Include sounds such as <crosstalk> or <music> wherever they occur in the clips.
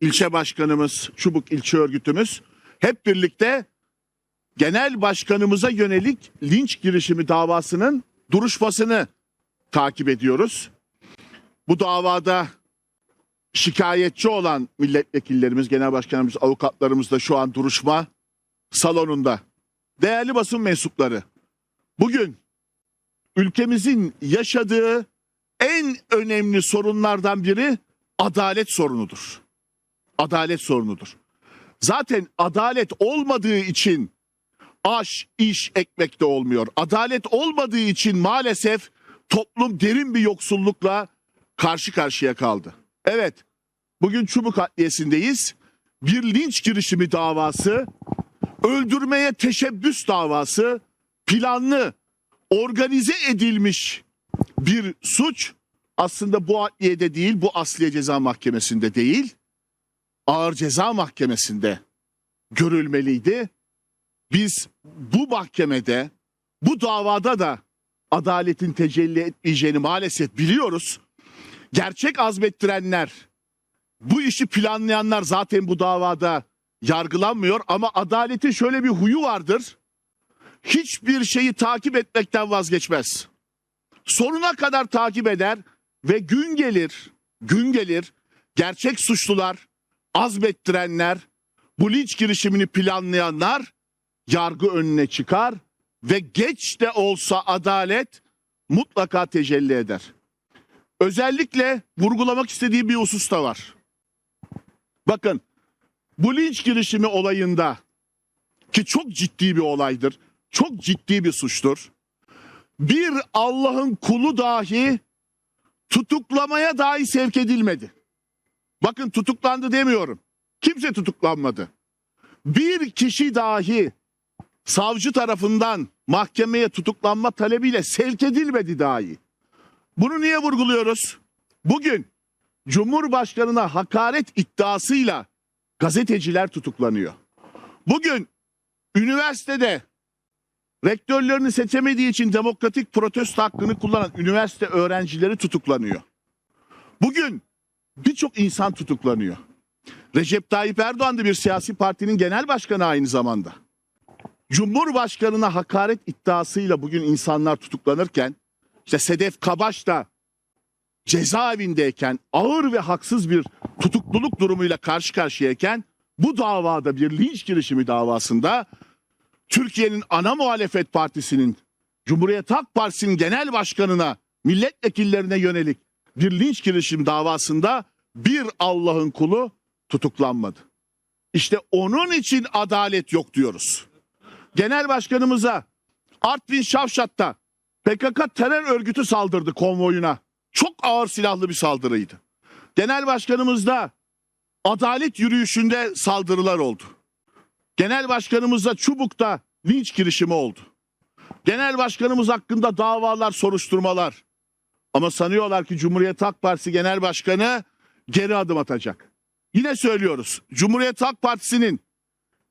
ilçe başkanımız, Çubuk ilçe örgütümüz hep birlikte genel başkanımıza yönelik linç girişimi davasının duruşmasını takip ediyoruz. Bu davada şikayetçi olan milletvekillerimiz, genel başkanımız, avukatlarımız da şu an duruşma salonunda. Değerli basın mensupları, bugün ülkemizin yaşadığı en önemli sorunlardan biri adalet sorunudur. Adalet sorunudur. Zaten adalet olmadığı için aş, iş, ekmek de olmuyor. Adalet olmadığı için maalesef toplum derin bir yoksullukla karşı karşıya kaldı. Evet, bugün Çubuk Adliyesi'ndeyiz. Bir linç girişimi davası, öldürmeye teşebbüs davası, planlı, organize edilmiş bir suç aslında bu adliyede değil, bu Asliye Ceza Mahkemesi'nde değil, Ağır Ceza Mahkemesi'nde görülmeliydi. Biz bu mahkemede, bu davada da adaletin tecelli etmeyeceğini maalesef biliyoruz. Gerçek azmettirenler, bu işi planlayanlar zaten bu davada yargılanmıyor ama adaletin şöyle bir huyu vardır. Hiçbir şeyi takip etmekten vazgeçmez. Sonuna kadar takip eder ve gün gelir, gün gelir gerçek suçlular, azmettirenler, bu linç girişimini planlayanlar yargı önüne çıkar ve geç de olsa adalet mutlaka tecelli eder. Özellikle vurgulamak istediğim bir husus da var. Bakın bu linç girişimi olayında ki çok ciddi bir olaydır, çok ciddi bir suçtur. Bir Allah'ın kulu dahi tutuklamaya dahi sevk edilmedi. Bakın tutuklandı demiyorum. Kimse tutuklanmadı. Bir kişi dahi savcı tarafından mahkemeye tutuklanma talebiyle sevk edilmedi dahi. Bunu niye vurguluyoruz? Bugün Cumhurbaşkanına hakaret iddiasıyla gazeteciler tutuklanıyor. Bugün üniversitede rektörlerini seçemediği için demokratik protesto hakkını kullanan üniversite öğrencileri tutuklanıyor. Bugün birçok insan tutuklanıyor. Recep Tayyip Erdoğan da bir siyasi partinin genel başkanı aynı zamanda. Cumhurbaşkanına hakaret iddiasıyla bugün insanlar tutuklanırken işte Sedef Kabaş da cezaevindeyken ağır ve haksız bir tutukluluk durumuyla karşı karşıyayken bu davada bir linç girişimi davasında Türkiye'nin ana muhalefet partisinin Cumhuriyet Halk Partisi'nin genel başkanına milletvekillerine yönelik bir linç girişim davasında bir Allah'ın kulu tutuklanmadı. İşte onun için adalet yok diyoruz. Genel başkanımıza Artvin Şavşat'ta PKK terör örgütü saldırdı konvoyuna. Çok ağır silahlı bir saldırıydı. Genel başkanımızda adalet yürüyüşünde saldırılar oldu. Genel başkanımızda Çubuk'ta linç girişimi oldu. Genel başkanımız hakkında davalar, soruşturmalar. Ama sanıyorlar ki Cumhuriyet Halk Partisi Genel Başkanı geri adım atacak. Yine söylüyoruz. Cumhuriyet Halk Partisi'nin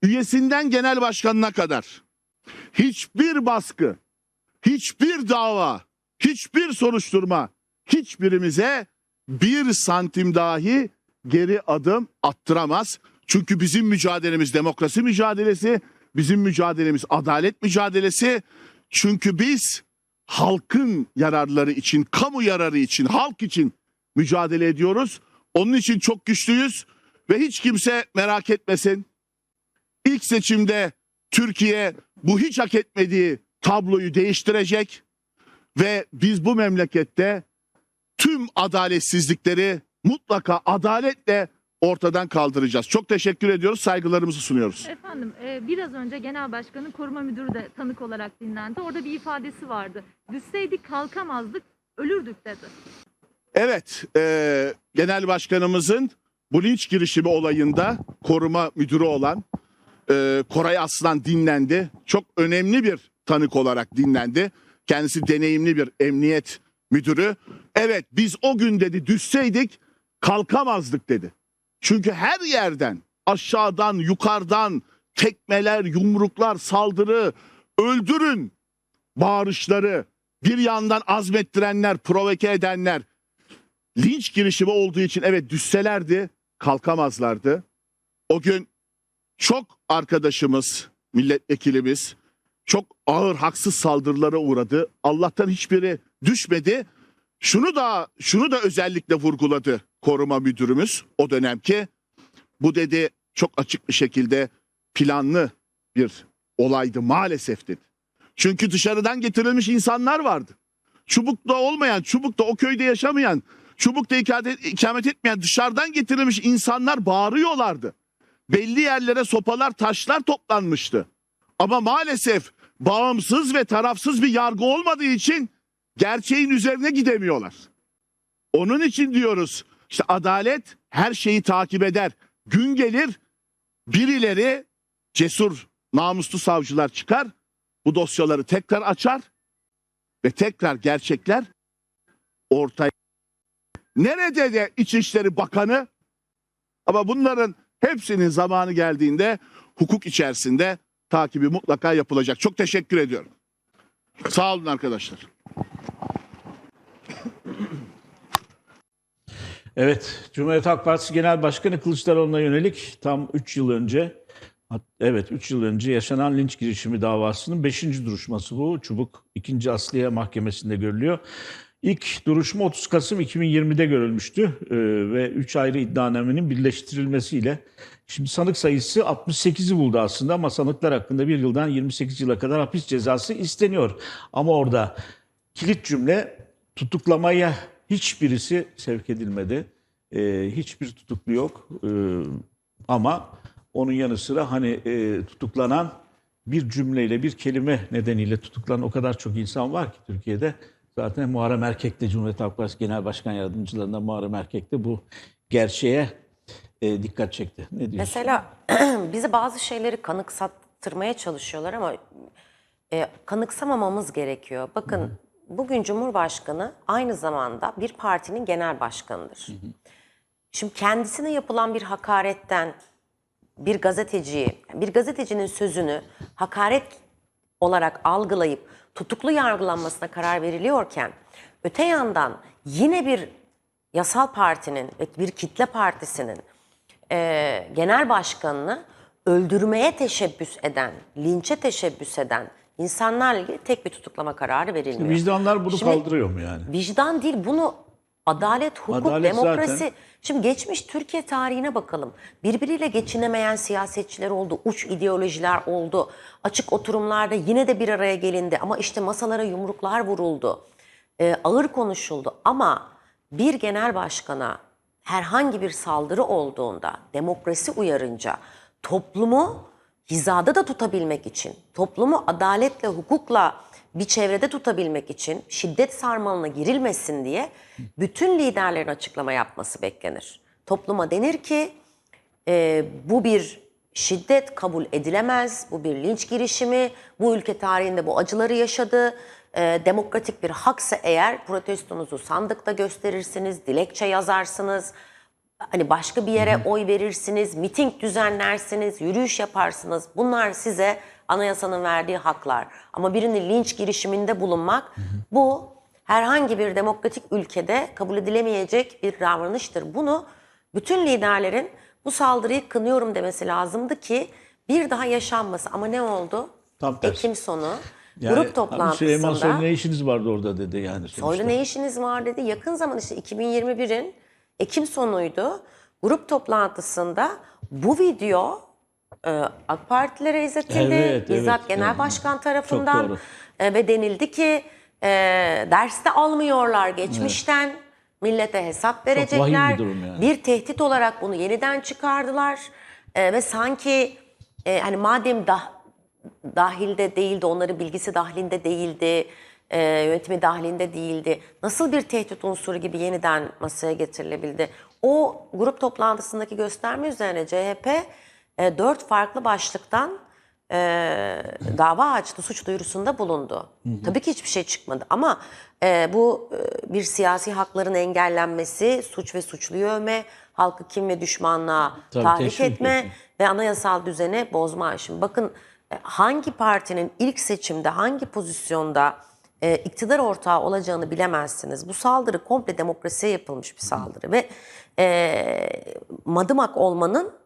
üyesinden genel başkanına kadar hiçbir baskı, hiçbir dava, hiçbir soruşturma hiçbirimize bir santim dahi geri adım attıramaz. Çünkü bizim mücadelemiz demokrasi mücadelesi, bizim mücadelemiz adalet mücadelesi. Çünkü biz halkın yararları için, kamu yararı için, halk için mücadele ediyoruz. Onun için çok güçlüyüz ve hiç kimse merak etmesin. İlk seçimde Türkiye bu hiç hak etmediği tabloyu değiştirecek ve biz bu memlekette tüm adaletsizlikleri mutlaka adaletle ortadan kaldıracağız. Çok teşekkür ediyoruz, saygılarımızı sunuyoruz. Efendim e, biraz önce Genel Başkan'ın koruma müdürü de tanık olarak dinlendi. Orada bir ifadesi vardı. Düşseydik kalkamazdık, ölürdük dedi. Evet, e, genel başkanımızın bu girişimi olayında koruma müdürü olan e, Koray Aslan dinlendi. Çok önemli bir tanık olarak dinlendi. Kendisi deneyimli bir emniyet müdürü. Evet biz o gün dedi düşseydik kalkamazdık dedi. Çünkü her yerden aşağıdan yukarıdan tekmeler, yumruklar, saldırı, öldürün bağırışları bir yandan azmettirenler, provoke edenler linç girişimi olduğu için evet düşselerdi kalkamazlardı. O gün çok arkadaşımız, milletvekilimiz çok ağır haksız saldırılara uğradı. Allah'tan hiçbiri düşmedi. Şunu da şunu da özellikle vurguladı koruma müdürümüz o dönemki. Bu dedi çok açık bir şekilde planlı bir olaydı maalesef dedi. Çünkü dışarıdan getirilmiş insanlar vardı. Çubukta olmayan, Çubuk'ta o köyde yaşamayan, Çubuk'ta ikamet, etmeyen dışarıdan getirilmiş insanlar bağırıyorlardı. Belli yerlere sopalar, taşlar toplanmıştı. Ama maalesef bağımsız ve tarafsız bir yargı olmadığı için gerçeğin üzerine gidemiyorlar. Onun için diyoruz işte adalet her şeyi takip eder. Gün gelir birileri cesur namuslu savcılar çıkar bu dosyaları tekrar açar ve tekrar gerçekler ortaya. Nerede de İçişleri Bakanı ama bunların hepsinin zamanı geldiğinde hukuk içerisinde takibi mutlaka yapılacak. Çok teşekkür ediyorum. Sağ olun arkadaşlar. Evet, Cumhuriyet Halk Partisi Genel Başkanı Kılıçdaroğlu'na yönelik tam 3 yıl önce, evet 3 yıl önce yaşanan linç girişimi davasının 5. duruşması bu. Çubuk 2. Asliye Mahkemesi'nde görülüyor. İlk duruşma 30 Kasım 2020'de görülmüştü Ee, ve 3 ayrı iddianamenin birleştirilmesiyle şimdi sanık sayısı 68'i buldu aslında ama sanıklar hakkında bir yıldan 28 yıla kadar hapis cezası isteniyor. Ama orada kilit cümle tutuklamaya hiçbirisi sevk edilmedi. Ee, hiçbir tutuklu yok. Ee, ama onun yanı sıra hani e, tutuklanan bir cümleyle bir kelime nedeniyle tutuklanan o kadar çok insan var ki Türkiye'de. Zaten Muharrem Erkek de Cumhuriyet Halk Partisi Genel Başkan Yardımcılarından Muharrem Erkek de bu gerçeğe e, dikkat çekti. Ne diyorsun? Mesela <clears throat> bizi bazı şeyleri kanıksattırmaya çalışıyorlar ama e, kanıksamamamız gerekiyor. Bakın bugün Cumhurbaşkanı aynı zamanda bir partinin genel başkanıdır. Şimdi kendisine yapılan bir hakaretten bir gazeteciyi, bir gazetecinin sözünü hakaret olarak algılayıp tutuklu yargılanmasına karar veriliyorken öte yandan yine bir yasal partinin ve bir kitle partisinin e, genel başkanını öldürmeye teşebbüs eden, linçe teşebbüs eden insanlarla ilgili tek bir tutuklama kararı verilmiyor. Vicdanlar bunu Şimdi- kaldırıyor mu yani? Vicdan değil bunu adalet, hukuk, Adalet demokrasi. zaten. Şimdi geçmiş Türkiye tarihine bakalım. Birbiriyle geçinemeyen siyasetçiler oldu, uç ideolojiler oldu. Açık oturumlarda yine de bir araya gelindi ama işte masalara yumruklar vuruldu. Ee, ağır konuşuldu ama bir genel başkana herhangi bir saldırı olduğunda, demokrasi uyarınca toplumu hizada da tutabilmek için, toplumu adaletle, hukukla bir çevrede tutabilmek için şiddet sarmalına girilmesin diye bütün liderlerin açıklama yapması beklenir. Topluma denir ki e, bu bir şiddet kabul edilemez, bu bir linç girişimi, bu ülke tarihinde bu acıları yaşadı. E, demokratik bir haksa eğer protestonuzu sandıkta gösterirsiniz, dilekçe yazarsınız, hani başka bir yere oy verirsiniz, miting düzenlersiniz, yürüyüş yaparsınız. Bunlar size anayasanın verdiği haklar. Ama birinin linç girişiminde bulunmak bu herhangi bir demokratik ülkede kabul edilemeyecek bir davranıştır. Bunu bütün liderlerin bu saldırıyı kınıyorum demesi lazımdı ki bir daha yaşanması. Ama ne oldu? Tam tersi. Ekim sonu Yani, grup abi toplantısında Süleyman Soylu ne işiniz vardı orada dedi yani. sonuçta. Soylu ne işiniz var dedi. Yakın zaman işte 2021'in Ekim sonuydu. Grup toplantısında bu video AK Partilere izletildi. Evet, Bizzat evet. Genel Evet. Başkan tarafından. E, ve denildi ki e, derste almıyorlar geçmişten. Millete hesap verecekler. bir yani. Bir tehdit olarak bunu yeniden çıkardılar. E, ve sanki e, hani madem dah, dahilde değildi, onların bilgisi dahilinde değildi, e, yönetimi dahilinde değildi. Nasıl bir tehdit unsuru gibi yeniden masaya getirilebildi? O grup toplantısındaki gösterme üzerine CHP e, dört farklı başlıktan e, dava açtı, suç duyurusunda bulundu. Tabii ki hiçbir şey çıkmadı ama e, bu e, bir siyasi hakların engellenmesi, suç ve suçluyu övme, halkı kim ve düşmanlığa Tabii, tahrik etme etme. ve anayasal düzene bozma. Şimdi bakın e, hangi partinin ilk seçimde hangi pozisyonda e, iktidar ortağı olacağını bilemezsiniz. Bu saldırı komple demokrasiye yapılmış bir saldırı ve e, madımak olmanın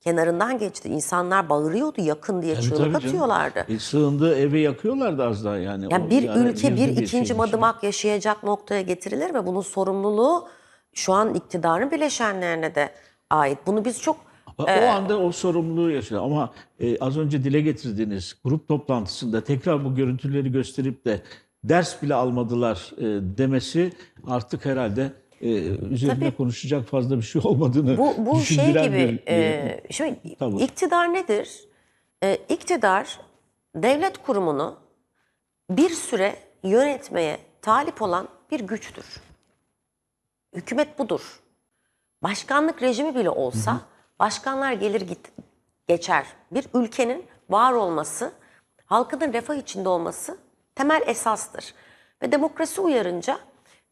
kenarından geçti. İnsanlar bağırıyordu yakın diye Tabii, çığlık tabii atıyorlardı. E, sığındığı evi yakıyorlardı az daha yani. Yani O bir yani ülke bir ikinci içinde. madımak yaşayacak noktaya getirilir ve bunun sorumluluğu şu an iktidarın bileşenlerine de ait. Bunu biz çok O anda o sorumluluğu yaşıyor. Ama e, az önce dile getirdiğiniz grup toplantısında tekrar bu görüntüleri gösterip de ders bile almadılar e, demesi artık herhalde e, üzerinde Tabii. konuşacak fazla bir şey olmadığını Bu, bu şey gibi, bir, e, şimdi tavır. iktidar nedir? E, iktidar devlet kurumunu bir süre yönetmeye talip olan bir güçtür. Hükümet budur. Başkanlık rejimi bile olsa başkanlar gelir git geçer. Bir ülkenin var olması, halkının refah içinde olması temel esastır. Ve demokrasi uyarınca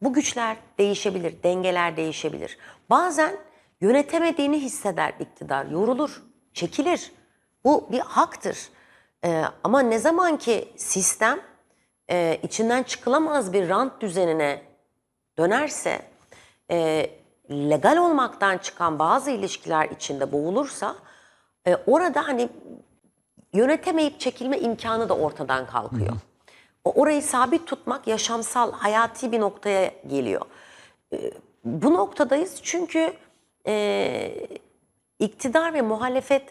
bu güçler değişebilir, dengeler değişebilir. Bazen yönetemediğini hisseder iktidar, yorulur, çekilir. Bu bir haktır. Ee, ama ne zaman ki sistem e, içinden çıkılamaz bir rant düzenine dönerse, e, legal olmaktan çıkan bazı ilişkiler içinde boğulursa, e, orada hani yönetemeyip çekilme imkanı da ortadan kalkıyor. O orayı sabit tutmak yaşamsal, hayati bir noktaya geliyor. E, bu noktadayız çünkü e, iktidar ve muhalefet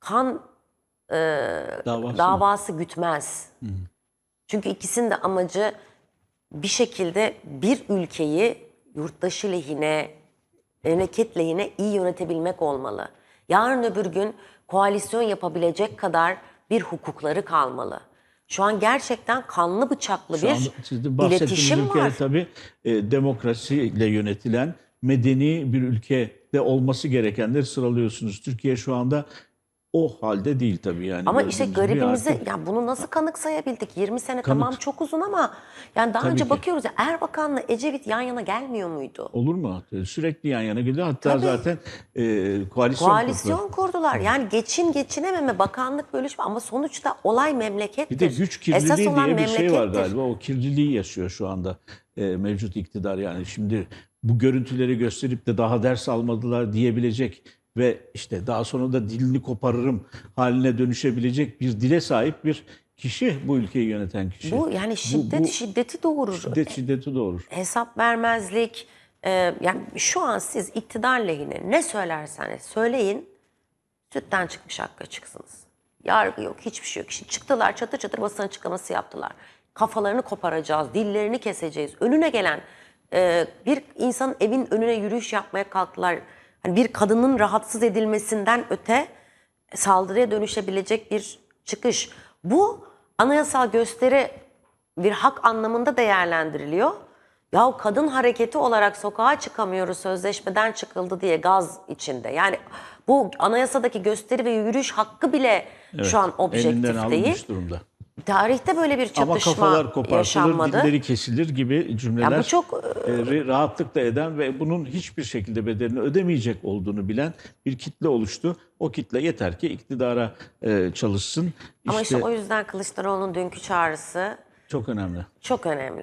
kan davası. davası gütmez. Çünkü ikisinin de amacı bir şekilde bir ülkeyi yurttaşı lehine, memleket lehine iyi yönetebilmek olmalı. Yarın öbür gün koalisyon yapabilecek kadar bir hukukları kalmalı. Şu an gerçekten kanlı bıçaklı Şu bir iletişim ülke var. tabii e, demokrasiyle yönetilen medeni bir ülkede olması gerekenleri sıralıyorsunuz. Türkiye şu anda o halde değil tabii yani. Ama işte garibimizi, artık- ya bunu nasıl kanıksayabildik? 20 sene tamam çok uzun ama yani daha Tabii önce ki. bakıyoruz ya Erbakan'la Ecevit yan yana gelmiyor muydu? Olur mu? Sürekli yan yana gidiyor. Hatta Tabii. zaten e, koalisyon, Koalisyon kurdu. kurdular. Yani geçin geçinememe, bakanlık bölüşme ama sonuçta olay memlekettir. Bir de güç kirliliği Esas diye bir şey var galiba. O kirliliği yaşıyor şu anda e, mevcut iktidar. Yani şimdi bu görüntüleri gösterip de daha ders almadılar diyebilecek ve işte daha sonra da dilini koparırım haline dönüşebilecek bir dile sahip bir kişi bu ülkeyi yöneten kişi. Bu yani şiddet bu- şiddeti doğurur. Şiddet şiddeti doğurur. Hesap vermezlik. e, yani şu an siz iktidar lehine ne söylerseniz söyleyin sütten çıkmış hakka çıksınız. Yargı yok, hiçbir şey yok. Şimdi çıktılar çatır çatır basın açıklaması yaptılar. Kafalarını koparacağız, dillerini keseceğiz. Önüne gelen e, bir insanın evin önüne yürüyüş yapmaya kalktılar. Hani bir kadının rahatsız edilmesinden öte saldırıya dönüşebilecek bir çıkış. Bu anayasal gösteri bir hak anlamında değerlendiriliyor. Ya kadın hareketi olarak sokağa çıkamıyoruz sözleşmeden çıkıldı diye gaz içinde. Yani bu anayasadaki gösteri ve yürüyüş hakkı bile şu an objektif değil. durumda. Tarihte böyle bir Ama çatışma kafalar kopartılır, yaşanmadı. dilleri kesilir gibi cümleler Ya bu çok, e, rahatlıkla eden ve bunun hiçbir şekilde bedelini ödemeyecek olduğunu bilen bir kitle oluştu. O kitle yeter ki iktidara e, çalışsın. Ama işte İşte o yüzden Kılıçdaroğlu'nun dünkü çağrısı çok önemli. çok önemli.